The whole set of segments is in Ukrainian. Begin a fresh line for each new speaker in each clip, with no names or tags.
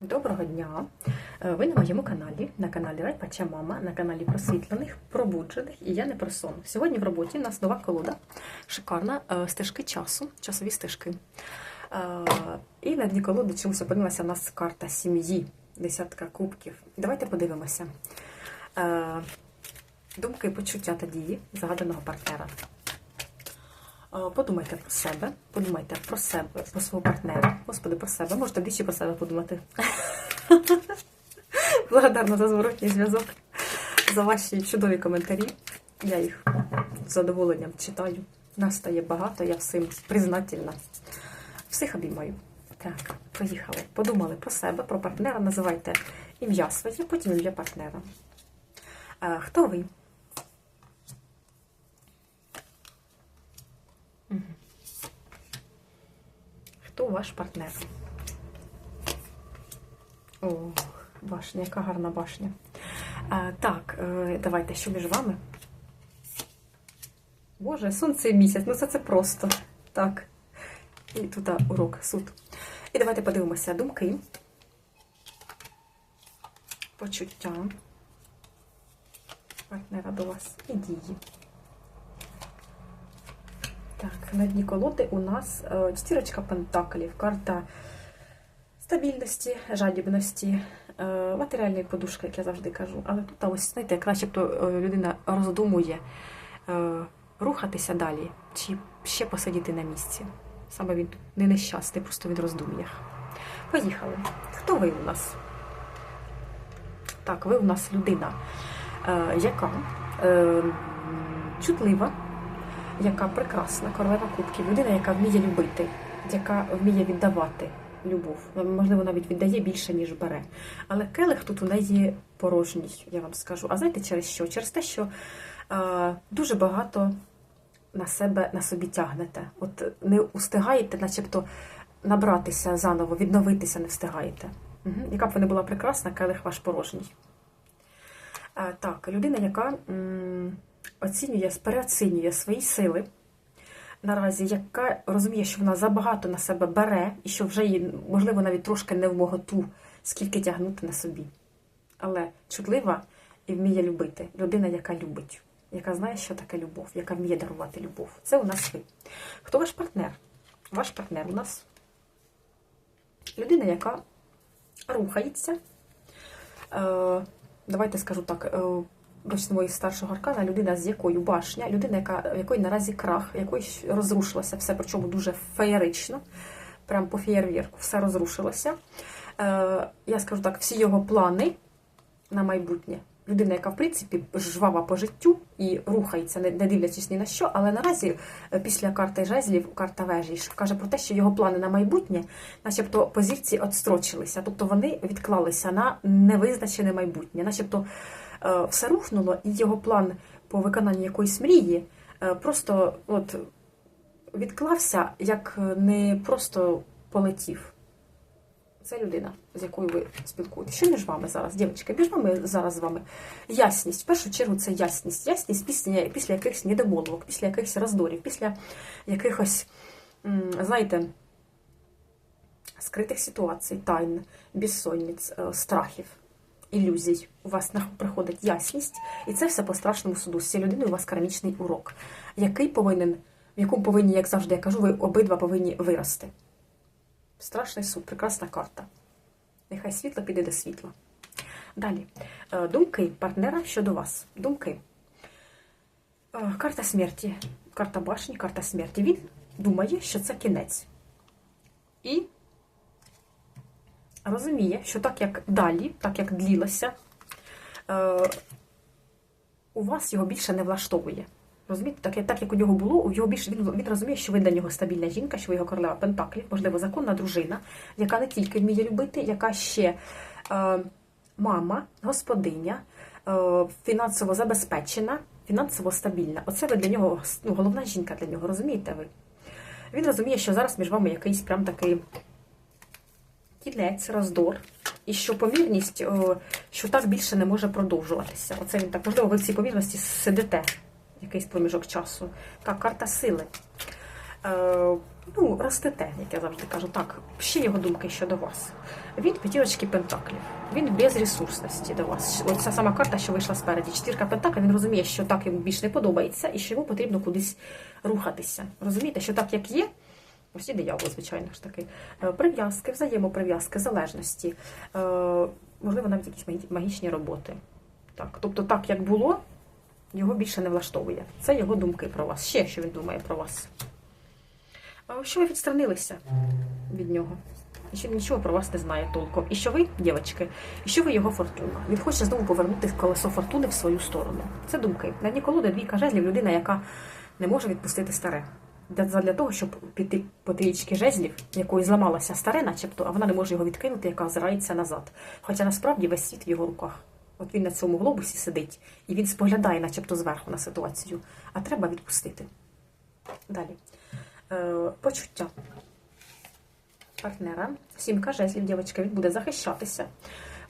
Доброго дня! Е, Ви на моєму каналі, на каналі Райпача Мама, на каналі просвітлених, пробуджених і я не про сон. Сьогодні в роботі у нас нова колода, шикарна е, стежки часу, часові стежки. Е, І на дні колоди чомусь опинилася у нас карта сім'ї, десятка кубків. Давайте подивимося. Думки, почуття та дії загаданого партнера. Е, Подумайте про себе, подумайте про себе, про свого партнера. Господи, про себе. Можете більше про себе подумати. Благодарна за зворотній зв'язок, за ваші чудові коментарі. Я їх з задоволенням читаю. Нас стає багато, я всім признательна. Всіх обіймаю. Так, поїхали. Подумали про себе, про партнера. Називайте ім'я своє, потім ім'я партнера. Е, Хто ви? Хто ваш партнер? О, башня, яка гарна башня. А, так, е, давайте, що між вами? Боже, сонце і місяць, ну це це просто. Так. І тут урок, суд. І давайте подивимося думки, почуття партнера до вас і дії. Так, на дні колоди у нас четвірочка пентаклів, карта стабільності, жадібності, е, матеріальної подушки, як я завжди кажу. Але тут ось, знаєте, як начебто е, людина роздумує е, рухатися далі чи ще посидіти на місці. Саме він не нещасний, просто він в роздум'ях. Поїхали. Хто ви у нас? Так, ви у нас людина, яка чутлива, яка прекрасна, королева кубків, людина, яка вміє любити, яка вміє віддавати любов. Можливо, навіть віддає більше, ніж бере. Але келих тут у неї порожній, я вам скажу. А знаєте через що? Через те, що е, дуже багато на себе на собі тягнете. От не устигаєте, начебто, набратися заново, відновитися не встигаєте. Угу. Яка б ви не була прекрасна, келих ваш порожній. Е, так, людина, яка м, оцінює, переоцінює свої сили наразі, яка розуміє, що вона забагато на себе бере, і що вже їй, можливо, навіть трошки не в моготу, скільки тягнути на собі. Але чутлива і вміє любити. Людина, яка любить, яка знає, що таке любов, яка вміє дарувати любов. Це у нас ви. Хто ваш партнер? Ваш партнер у нас людина, яка рухається. Е, давайте скажу так. Почнемо старшого аркана, людина з якою башня, людина, яка, в якої наразі крах, якої розрушилося все, причому дуже феєрично, прям по феєрвірку, все розрушилося. Е, я скажу так, всі його плани на майбутнє. Людина, яка, в принципі, жвава по життю і рухається, не, дивлячись ні на що, але наразі е, після карти жезлів, карта вежі, каже про те, що його плани на майбутнє, начебто позиції відстрочилися, тобто вони відклалися на невизначене майбутнє, начебто все рухнуло, і його план по виконанню якоїсь мрії е, просто от відклався, як не просто полетів. Це людина, з якою ви спілкуєтесь. Що між вами зараз, дівчатки? Між вами зараз з вами ясність. В першу чергу це ясність. Ясність після, після якихось недомолвок, після якихось роздорів, після якихось, знаєте, скритих ситуацій, тайн, безсонниць, е, страхів, ілюзій. У вас приходить ясність, і це все по страшному суду. З цією людиною у вас кармічний урок, який повинен, в якому повинні, як завжди я кажу, ви обидва повинні вирости. Страшний суд, прекрасна карта. Нехай світло піде до світла. Далі. Е, Думки партнера щодо вас. Думки. Е, Карта смерті. Карта башні, карта смерті. Він думає, що це кінець. І розуміє, що так як далі, так як длілося, е, у вас його більше не влаштовує. Розумієте, так, так як у нього було, у його більше він, він розуміє, що ви для нього стабільна жінка, що ви його королева Пентаклів, можливо, законна дружина, яка не тільки вміє любити, яка ще е, мама, господиня, е, фінансово забезпечена, фінансово стабільна. Оце ви для нього ну, головна жінка для нього, розумієте ви? Він розуміє, що зараз між вами якийсь прям такий кінець, роздор, і що помірність, е, що так більше не може продовжуватися. Оце він так, можливо, ви в цій помірності сидите якийсь проміжок часу. Так, карта сили. Е, ну, ростете, як я завжди кажу. Так, ще його думки щодо вас. Він п'ятірочки пентаклів. Він без ресурсності до вас. Оця сама карта, що вийшла спереді. Четвірка пентаклів, він розуміє, що так йому більш не подобається і що йому потрібно кудись рухатися. Розумієте, що так, як є, ось і диявол, звичайно ж таки, е, прив'язки, взаємоприв'язки, залежності, е, можливо, навіть якісь магічні роботи. Так, тобто, так як було, його більше не влаштовує. Це його думки про вас. Ще що він думає про вас. Що ви відстранилися від нього? І що він нічого про вас не знає толком. І що ви, дівчатки, і що ви його фортуна. Він хоче знову повернути колесо фортуни в свою сторону. Це думки. На дні колоди двійка жезлів людина, яка не може відпустити старе. Для, того, щоб піти по трієчки жезлів, якої зламалося старе, начебто, а вона не може його відкинути, яка озирається назад. Хоча насправді весь світ в його руках. От він на цьому глобусі сидить, і він споглядає, начебто, зверху на ситуацію. А треба відпустити. Далі. Е, почуття партнера. Сімка жезлів, дівчатка, він буде захищатися.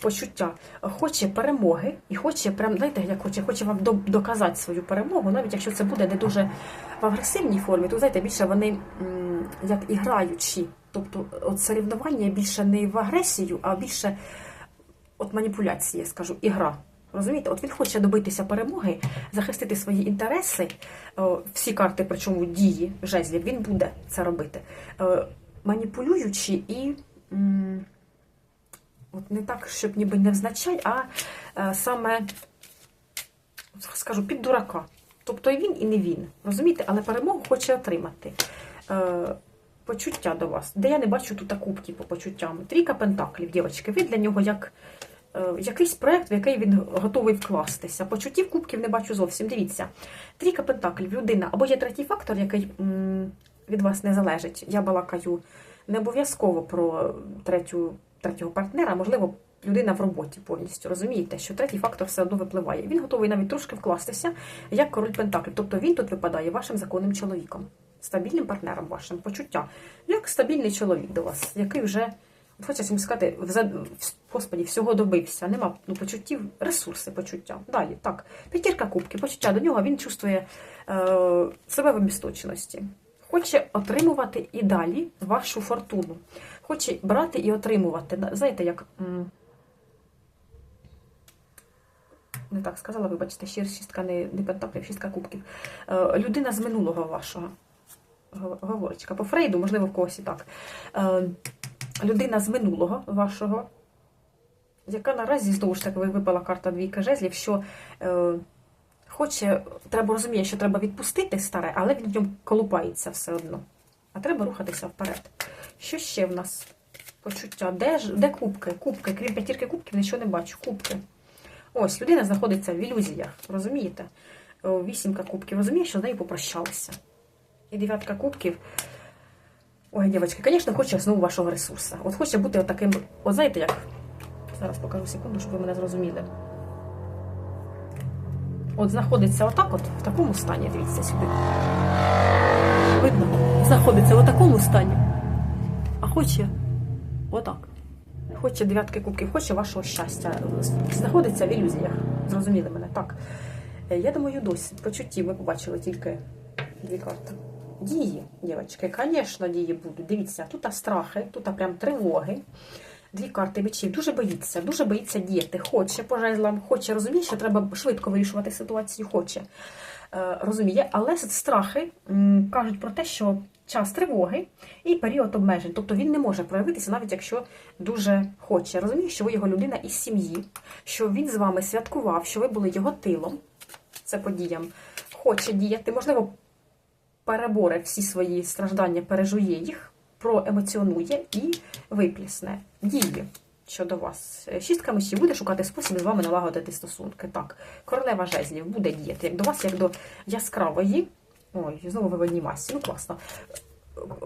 Почуття хоче перемоги і хоче, прям, знаєте, як хоче, хоче вам доказати свою перемогу, навіть якщо це буде не дуже в агресивній формі, то знаєте, більше вони як і граючі. Тобто, от соревнування більше не в агресію, а більше от маніпуляції, я скажу, ігра. Розумієте, от він хоче добитися перемоги, захистити свої інтереси, всі карти, причому дії жезлів, він буде це робити, Е, маніпулюючи і от не так, щоб ніби не взначай, а е, саме скажу під дурака. Тобто і він, і не він. Розумієте, але перемогу хоче отримати. Е, почуття до вас, де я не бачу тут кубки по почуттям. Трійка пентаклів, дівчатки, ви для нього як е, якийсь проєкт, в який він готовий вкластися. Почуттів кубків не бачу зовсім. Дивіться, трійка пентаклів, людина, або є третій фактор, який м, від вас не залежить. Я балакаю не обов'язково про третю, третього партнера, можливо, людина в роботі повністю. Розумієте, що третій фактор все одно випливає. Він готовий навіть трошки вкластися, як король пентаклів. Тобто він тут випадає вашим законним чоловіком, стабільним партнером вашим, почуття, як стабільний чоловік до вас, який вже. Хочеться йому сказати, господі, всього добився. Нема ну, почуттів, ресурси почуття. Далі, так. П'ятірка кубки, почуття до нього він чувствує е, себе в обісточеності. Хоче отримувати і далі вашу фортуну. Хоче брати і отримувати. Знаєте, як. Не так сказала, вибачте, ще шістка не, не пентаклів, шістка кубків. Е, людина з минулого вашого. Говорочка. По Фрейду, можливо, в когось і так. Е, людина з минулого вашого, яка наразі знову ж таки випала карта двійка жезлів, що е, хоче, треба розуміє, що треба відпустити старе, але він в ньому колупається все одно. А треба рухатися вперед. Що ще в нас? Почуття. Де ж де кубки? Кубки, крім п'ятірки кубків, нічого не бачу. Кубки. Ось, людина знаходиться в ілюзіях, розумієте? Вісімка кубків, розуміє, що з нею попрощалися. І дев'ятка кубків. Ой, дівчатки, звісно, хоче знову вашого ресурсу. От хоче бути таким, от знаєте як? Зараз покажу секунду, щоб ви мене зрозуміли. От знаходиться отак, от в такому стані, дивіться сюди. Видно? Знаходиться в такому стані. Хоче отак. Хоче дев'ятки кубків, хоче вашого щастя. Знаходиться в ілюзіях. Зрозуміли мене? Так. Е, Я думаю, досі почутті ми побачили тільки дві карти. Дії, дівчатки, звісно, дії будуть. Дивіться, тут страхи, тут прям тривоги. Дві карти мечів. Дуже боїться, дуже боїться діяти. Хоче по жезлам, хоче, розуміє, що треба швидко вирішувати ситуацію, хоче. Е, розуміє, але страхи кажуть про те, що час тривоги і період обмежень. Тобто він не може проявитися, навіть якщо дуже хоче. Розуміє, що ви його людина із сім'ї, що він з вами святкував, що ви були його тилом. Це подіям. Хоче діяти, можливо, переборе всі свої страждання, пережує їх, проемоціонує і виплісне дії щодо вас. Шістка мечів буде шукати спосіб з вами налагодити стосунки. Так, королева жезлів буде діяти як до вас, як до яскравої. Ой, знову виводні масі. Ну, класно.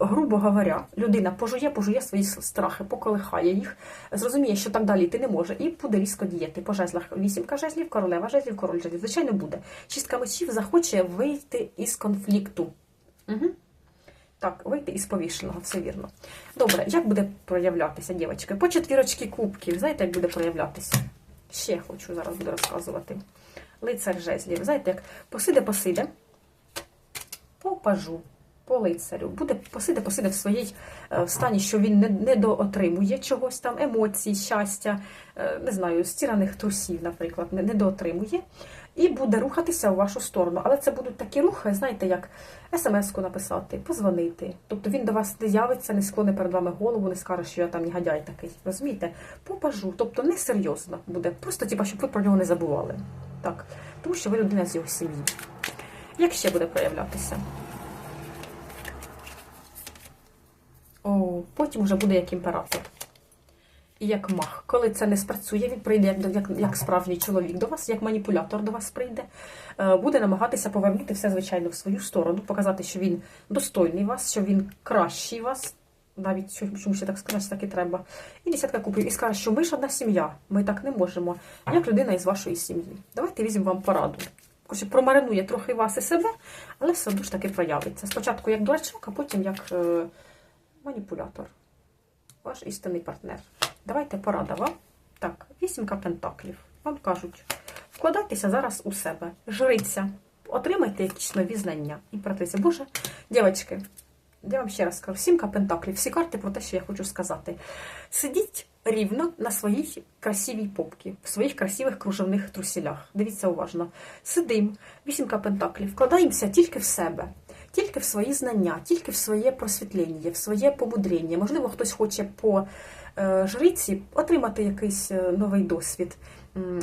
Грубо говоря, людина пожує, пожує свої страхи, поколихає їх, зрозуміє, що так далі йти не може, і буде різко діяти. По жезлах вісімка жезлів, королева жезлів, король жезлів. Звичайно, буде. Шістка мечів захоче вийти із конфлікту. Угу. Так, вийти із повішеного, все вірно. Добре, як буде проявлятися, дівчатки? По четвірочки кубків, знаєте, як буде проявлятися? Ще хочу зараз буду розказувати. Лицар жезлів. Знаєте, як посиде-посиде, по пажу. по лицарю. Буде посиде, посиде в своїй е, в стані, що він не, доотримує чогось там, емоцій, щастя, е, не знаю, стіраних трусів, наприклад, не, доотримує. І буде рухатися у вашу сторону. Але це будуть такі рухи, знаєте, як смс-ку написати, позвонити. Тобто він до вас не з'явиться, не склоне перед вами голову, не скаже, що я там негодяй такий. Розумієте? Попажу. Тобто несерйозно буде. Просто типа, щоб ви про нього не забували. Так. Тому що ви людина з його сім'ї. Як ще буде проявлятися? О, потім вже буде як імператор. І як мах. Коли це не спрацює, він прийде як, як, як справжній чоловік до вас, як маніпулятор до вас прийде, е, буде намагатися повернути все, звичайно, в свою сторону, показати, що він достойний вас, що він кращий вас. Навіть чомусь я так сказати, так і треба. І десятка купів. І скаже, що ми ж одна сім'я, ми так не можемо, як людина із вашої сім'ї. Давайте візьмемо вам пораду. Коротше, промаринує трохи вас і себе, але все одно ж таки проявиться. Спочатку як дурачок, а потім як е, маніпулятор. Ваш істинний партнер. Давайте порада вам. Так, вісімка пентаклів. Вам кажуть, вкладайтеся зараз у себе, жриться, отримайте якісь нові знання. Імператриця. Боже, дівчатки, я вам ще раз скажу, сімка пентаклів, всі карти про те, що я хочу сказати. Сидіть рівно на своїй красивій попці, в своїх красивих кружевних трусілях. Дивіться уважно. Сидим, вісімка пентаклів, вкладаємося тільки в себе. Тільки в свої знання, тільки в своє просвітлення, в своє помудрення. Можливо, хтось хоче по е, жриці отримати якийсь е, новий досвід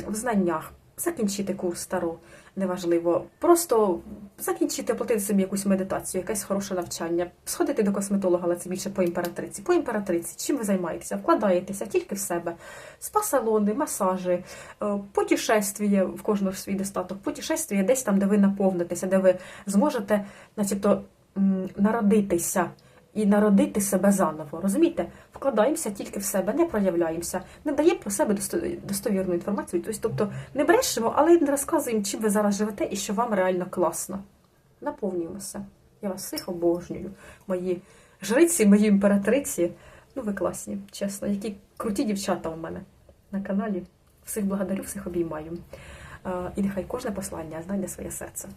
в знаннях, закінчити курс стару, неважливо. Просто закінчити, оплатити собі якусь медитацію, якесь хороше навчання, сходити до косметолога, але це більше по імператриці. По імператриці, чим ви займаєтеся? Вкладаєтеся тільки в себе. Спа-салони, масажі, е, путешествіє, в кожного свій достаток, путешествіє десь там, де ви наповнитеся, де ви зможете, начебто, народитися і народити себе заново. Розумієте? Вкладаємося тільки в себе, не проявляємося, не даємо про себе достовірну інформацію. Тобто, тобто не брешемо, але й не розказуємо, чим ви зараз живете і що вам реально класно. Наповнюємося. Я вас всіх обожнюю. Мої жриці, мої імператриці. Ну, ви класні, чесно. Які круті дівчата у мене на каналі. Всіх благодарю, всіх обіймаю. Е, І нехай кожне послання знайде своє серце.